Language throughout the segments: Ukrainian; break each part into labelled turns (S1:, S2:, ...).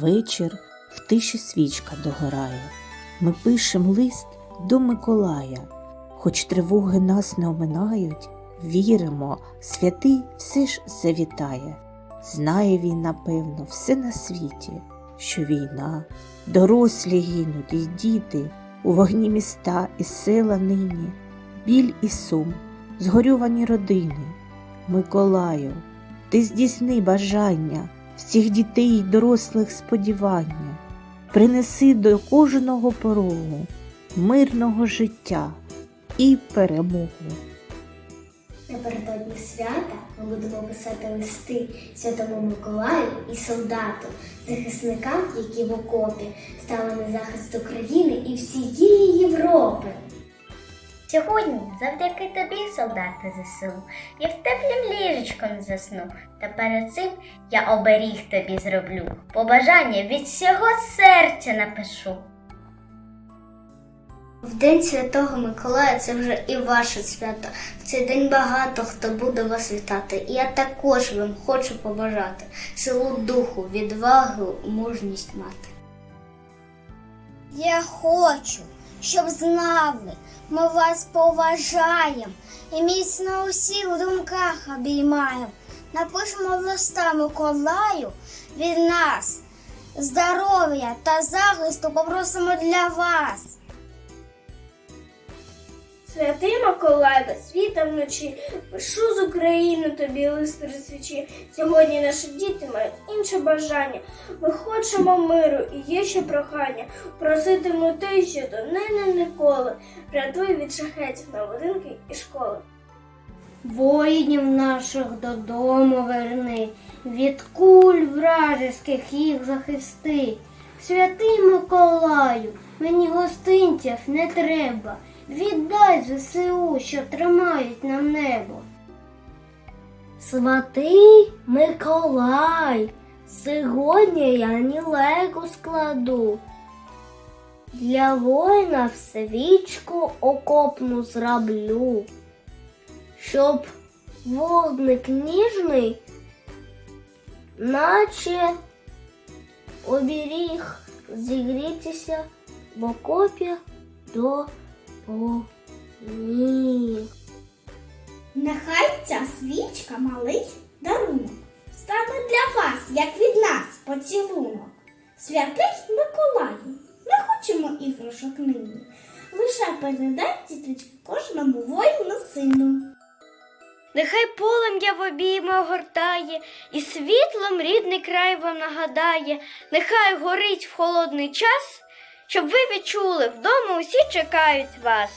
S1: Вечір в тиші свічка догорає. Ми пишем лист до Миколая. Хоч тривоги нас не оминають, віримо, святий все ж завітає. Знає він, напевно, все на світі, що війна, дорослі гинуть і діти, у вогні міста і села нині, біль і сум, згорювані родини. Миколаю, ти здійсни бажання всіх дітей й дорослих сподівання, принеси до кожного порогу мирного життя і перемогу.
S2: Напередодні свята ми будемо писати листи Святому Миколаю і солдату, захисникам, які в окопі стали на захист України і всієї Європи.
S3: Сьогодні, завдяки тобі, солдати ЗСУ, я в теплім ліжечком засну. Та перед цим я оберіг тобі зроблю. Побажання від всього серця напишу.
S2: В День Святого Миколая це вже і ваше свято. В цей день багато хто буде вас вітати. І я також вам хочу побажати силу духу, відвагу, мужність мати.
S4: Я хочу, щоб знали, ми вас поважаємо і міцно у всіх думках обіймаємо. Напишемо листа Миколаю від нас. Здоров'я та захисту попросимо для вас.
S5: Святий Миколай, без світа вночі, пишу з України тобі лист свічі. Сьогодні наші діти мають інше бажання. Ми хочемо миру і є ще прохання. Проситиму ти ще до нині ніколи. Рятуй від шахетів на будинки і школи.
S4: Воїнів наших додому верни, від куль вражеських їх захисти. Святий Миколаю, мені гостинців не треба. Віддай ЗСУ, що тримають нам небо. Святий Миколай, сьогодні я нілегу складу. Для воїна в свічку окопну зроблю щоб вогник ніжний, наче оберіг зігрітися в окопі до поміг.
S6: Нехай ця свічка малий дарунок стане для вас, як від нас, поцілунок. Святий Миколаю, не хочемо іграшок нині. Лише передай ці кожному воїну сину.
S3: Нехай полум'я в обійми огортає, і світлом рідний край вам нагадає, нехай горить в холодний час, щоб ви відчули, вдома усі чекають вас.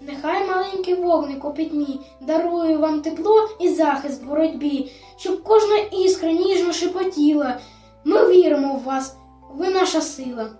S7: Нехай маленький вогник у пітьмі дарує вам тепло і захист в боротьбі, щоб кожна іскра ніжно шепотіла. Ми віримо в вас, ви наша сила.